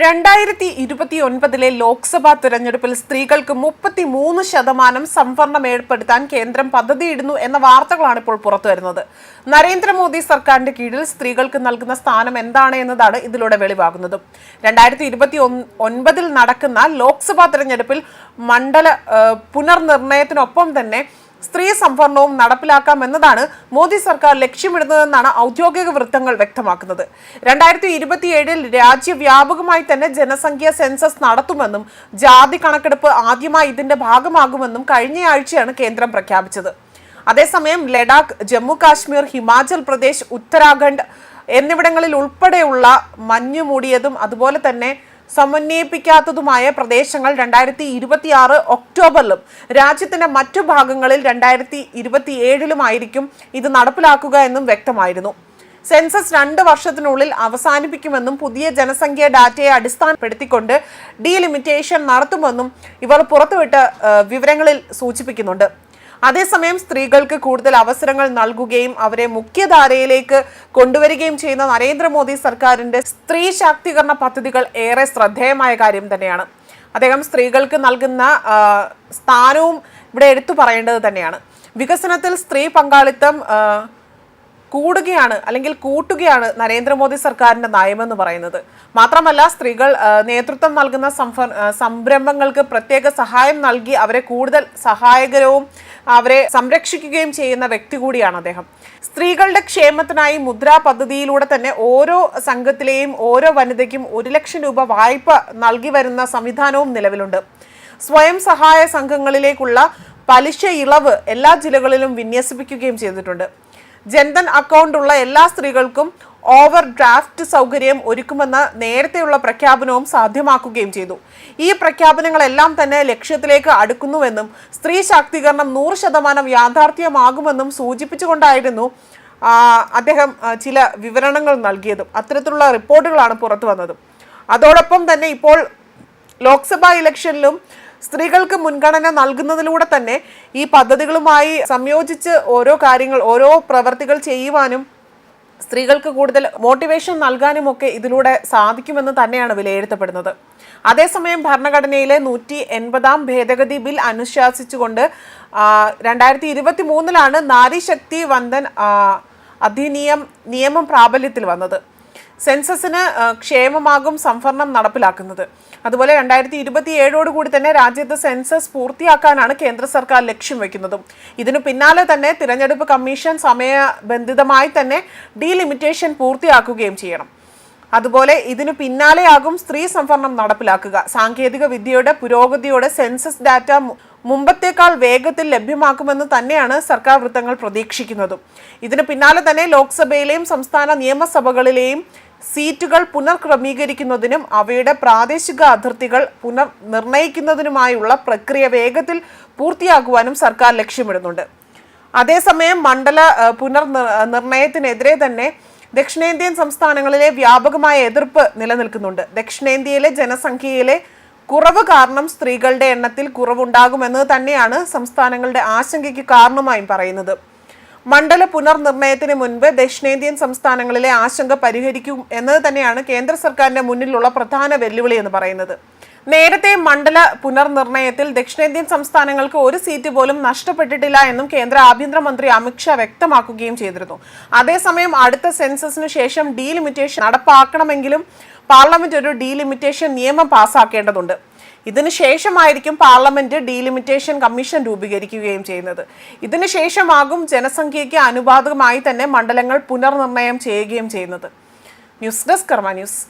രണ്ടായിരത്തി ഇരുപത്തി ഒൻപതിലെ ലോക്സഭാ തെരഞ്ഞെടുപ്പിൽ സ്ത്രീകൾക്ക് മുപ്പത്തി മൂന്ന് ശതമാനം സംവരണം ഏർപ്പെടുത്താൻ കേന്ദ്രം പദ്ധതിയിടുന്നു എന്ന വാർത്തകളാണ് ഇപ്പോൾ പുറത്തുവരുന്നത്. നരേന്ദ്രമോദി സർക്കാരിന്റെ കീഴിൽ സ്ത്രീകൾക്ക് നൽകുന്ന സ്ഥാനം എന്താണ് എന്നതാണ് ഇതിലൂടെ വെളിവാകുന്നത്. രണ്ടായിരത്തി ഇരുപത്തി ഒൻപതിൽ നടക്കുന്ന ലോക്സഭാ തെരഞ്ഞെടുപ്പിൽ മണ്ഡല പുനർനിർണയത്തിനൊപ്പം തന്നെ സ്ത്രീ സംവരണവും നടപ്പിലാക്കാമെന്നതാണ് മോദി സർക്കാർ ലക്ഷ്യമിടുന്നതെന്നാണ് ഔദ്യോഗിക വൃത്തങ്ങൾ വ്യക്തമാക്കുന്നത്. രണ്ടായിരത്തി ഇരുപത്തിയേഴിൽ രാജ്യവ്യാപകമായി തന്നെ ജനസംഖ്യ സെൻസസ് നടത്തുമെന്നും ജാതി കണക്കെടുപ്പ് ആദ്യമായി ഇതിന്റെ ഭാഗമാകുമെന്നും കഴിഞ്ഞയാഴ്ചയാണ് കേന്ദ്രം പ്രഖ്യാപിച്ചത്. അതേസമയം ലഡാക്ക് ജമ്മു കാശ്മീർ ഹിമാചൽ പ്രദേശ് ഉത്തരാഖണ്ഡ് എന്നിവിടങ്ങളിൽ ഉൾപ്പെടെയുള്ള മഞ്ഞു മൂടിയതും അതുപോലെ തന്നെ സമന്വയിപ്പിക്കാത്തതുമായ പ്രദേശങ്ങൾ രണ്ടായിരത്തി ഇരുപത്തിയാറ് ഒക്ടോബറിലും രാജ്യത്തിന്റെ മറ്റു ഭാഗങ്ങളിൽ രണ്ടായിരത്തി ഇരുപത്തിയേഴിലുമായിരിക്കും ഇത് നടപ്പിലാക്കുക എന്നും വ്യക്തമായിരുന്നു. സെൻസസ് രണ്ട് വർഷത്തിനുള്ളിൽ അവസാനിപ്പിക്കുമെന്നും പുതിയ ജനസംഖ്യ ഡാറ്റയെ അടിസ്ഥാനപ്പെടുത്തിക്കൊണ്ട് ഡീലിമിറ്റേഷൻ നടത്തുമെന്നും ഇവർ പുറത്തുവിട്ട വിവരങ്ങളിൽ സൂചിപ്പിക്കുന്നുണ്ട്. അതേസമയം സ്ത്രീകൾക്ക് കൂടുതൽ അവസരങ്ങൾ നൽകുകയും അവരെ മുഖ്യധാരയിലേക്ക് കൊണ്ടുവരികയും ചെയ്യുന്ന നരേന്ദ്രമോദി സർക്കാരിന്റെ സ്ത്രീ ശാക്തീകരണ പദ്ധതികൾ ഏറെ ശ്രദ്ധേയമായ കാര്യം തന്നെയാണ്. അദ്ദേഹം സ്ത്രീകൾക്ക് നൽകുന്ന സ്ഥാനവും ഇവിടെ എടുത്തു പറയേണ്ടത് തന്നെയാണ്. വികസനത്തിൽ സ്ത്രീ പങ്കാളിത്തം കൂടുകയാണ് അല്ലെങ്കിൽ കൂട്ടുകയാണ് നരേന്ദ്രമോദി സർക്കാരിന്റെ നയമെന്ന് പറയുന്നത്. മാത്രമല്ല സ്ത്രീകൾ നേതൃത്വം നൽകുന്ന സംരംഭങ്ങൾക്ക് പ്രത്യേക സഹായം നൽകി അവരെ കൂടുതൽ സഹായകരവും അവരെ സംരക്ഷിക്കുകയും ചെയ്യുന്ന വ്യക്തി കൂടിയാണ് അദ്ദേഹം. സ്ത്രീകളുടെ ക്ഷേമത്തിനായി മുദ്രാ പദ്ധതിയിലൂടെ തന്നെ ഓരോ സംഘത്തിലെയും ഓരോ വനിതയ്ക്കും ഒരു ലക്ഷം രൂപ വായ്പ നൽകി വരുന്ന സംവിധാനവും നിലവിലുണ്ട്. സ്വയം സഹായ സംഘങ്ങളിലേക്കുള്ള പലിശ ഇളവ് എല്ലാ ജില്ലകളിലും വിന്യസിപ്പിക്കുകയും ചെയ്തിട്ടുണ്ട്. ജൻധൻ അക്കൗണ്ട് ഉള്ള എല്ലാ സ്ത്രീകൾക്കും ഓവർ ഡ്രാഫ്റ്റ് സൗകര്യം ഒരുക്കുമെന്ന നേരത്തെയുള്ള പ്രഖ്യാപനവും സാധ്യമാക്കുകയും ചെയ്തു. ഈ പ്രഖ്യാപനങ്ങളെല്ലാം തന്നെ ലക്ഷ്യത്തിലേക്ക് അടുക്കുന്നുവെന്നും സ്ത്രീ ശാക്തീകരണം നൂറ് ശതമാനം യാഥാർത്ഥ്യമാകുമെന്നും സൂചിപ്പിച്ചുകൊണ്ടായിരുന്നു അദ്ദേഹം ചില വിവരണങ്ങൾ നൽകിയതും. അത്തരത്തിലുള്ള റിപ്പോർട്ടുകളാണ് പുറത്തു വന്നതും അതോടൊപ്പം തന്നെ ഇപ്പോൾ ലോക്സഭാ ഇലക്ഷനിലും സ്ത്രീകൾക്ക് മുൻഗണന നൽകുന്നതിലൂടെ തന്നെ ഈ പദ്ധതികളുമായി സംയോജിച്ച് ഓരോ കാര്യങ്ങൾ ഓരോ പ്രവർത്തികൾ ചെയ്യുവാനും സ്ത്രീകൾക്ക് കൂടുതൽ മോട്ടിവേഷൻ നൽകാനും ഒക്കെ ഇതിലൂടെ സാധിക്കുമെന്ന് തന്നെയാണ് വിലയിരുത്തപ്പെടുന്നത്. അതേസമയം ഭരണഘടനയിലെ നൂറ്റി എൺപതാം ഭേദഗതി ബിൽ അനുശാസിച്ചുകൊണ്ട് രണ്ടായിരത്തി ഇരുപത്തി മൂന്നിലാണ് നാരീശക്തി വന്ദൻ അധിനിയം നിയമം പ്രാബല്യത്തിൽ വന്നത്. സെൻസസിന് ക്ഷേമമാകും സംവരണം നടപ്പിലാക്കുന്നത്. അതുപോലെ രണ്ടായിരത്തി ഇരുപത്തി ഏഴോടുകൂടി തന്നെ രാജ്യത്ത് സെൻസസ് പൂർത്തിയാക്കാനാണ് കേന്ദ്ര സർക്കാർ ലക്ഷ്യം വെക്കുന്നതും. ഇതിനു പിന്നാലെ തന്നെ തിരഞ്ഞെടുപ്പ് കമ്മീഷൻ സമയബന്ധിതമായി തന്നെ ഡീലിമിറ്റേഷൻ പൂർത്തിയാക്കുകയും ചെയ്യണം. അതുപോലെ ഇതിനു പിന്നാലെയാകും സ്ത്രീ സംവരണം നടപ്പിലാക്കുക. സാങ്കേതിക വിദ്യയുടെ പുരോഗതിയോടെ സെൻസസ് ഡാറ്റ മുമ്പത്തേക്കാൾ വേഗത്തിൽ ലഭ്യമാക്കുമെന്ന് തന്നെയാണ് സർക്കാർ വൃത്തങ്ങൾ പ്രതീക്ഷിക്കുന്നതും. ഇതിന് പിന്നാലെ തന്നെ ലോക്സഭയിലെയും സംസ്ഥാന നിയമസഭകളിലെയും സീറ്റുകൾ പുനർക്രമീകരിക്കുന്നതിനും അവയുടെ പ്രാദേശിക അതിർത്തികൾ പുനർ നിർണയിക്കുന്നതിനുമായുള്ള പ്രക്രിയ വേഗത്തിൽ പൂർത്തിയാക്കുവാനും സർക്കാർ ലക്ഷ്യമിടുന്നുണ്ട്. അതേസമയം മണ്ഡല പുനർ നിർണയത്തിനെതിരെ തന്നെ ദക്ഷിണേന്ത്യൻ സംസ്ഥാനങ്ങളിലെ വ്യാപകമായ എതിർപ്പ് നിലനിൽക്കുന്നുണ്ട്. ദക്ഷിണേന്ത്യയിലെ ജനസംഖ്യയിലെ കുറവ് കാരണം സ്ത്രീകളുടെ എണ്ണത്തിൽ കുറവുണ്ടാകുമെന്ന് തന്നെയാണ് സംസ്ഥാനങ്ങളുടെ ആശങ്കയ്ക്ക് കാരണമായും പറയുന്നത്. മണ്ഡല പുനർനിർണയത്തിന് മുൻപ് ദക്ഷിണേന്ത്യൻ സംസ്ഥാനങ്ങളിലെ ആശങ്ക പരിഹരിക്കും എന്നത് തന്നെയാണ് കേന്ദ്ര സർക്കാരിന്റെ മുന്നിലുള്ള പ്രധാന വെല്ലുവിളി എന്ന് പറയുന്നത്. നേരത്തെ മണ്ഡല പുനർനിർണയത്തിൽ ദക്ഷിണേന്ത്യൻ സംസ്ഥാനങ്ങൾക്ക് ഒരു സീറ്റ് പോലും നഷ്ടപ്പെട്ടിട്ടില്ല എന്നും കേന്ദ്ര ആഭ്യന്തരമന്ത്രി അമിത്ഷാ വ്യക്തമാക്കുകയും ചെയ്തിരുന്നു. അതേസമയം അടുത്ത സെൻസസിന് ശേഷം ഡീലിമിറ്റേഷൻ നടപ്പാക്കണമെങ്കിലും പാർലമെന്റ് ഒരു ഡീലിമിറ്റേഷൻ നിയമം പാസ്സാക്കേണ്ടതുണ്ട് ഇതിന് ശേഷമായിരിക്കും പാർലമെന്റ് ഡീലിമിറ്റേഷൻ കമ്മീഷൻ രൂപീകരിക്കുകയും ചെയ്യുന്നത്. ഇതിനു ശേഷമാകും ജനസംഖ്യയ്ക്ക് അനുപാതകമായി തന്നെ മണ്ഡലങ്ങൾ പുനർനിർണയം ചെയ്യുകയും ചെയ്യുന്നത്. News desk Karma news.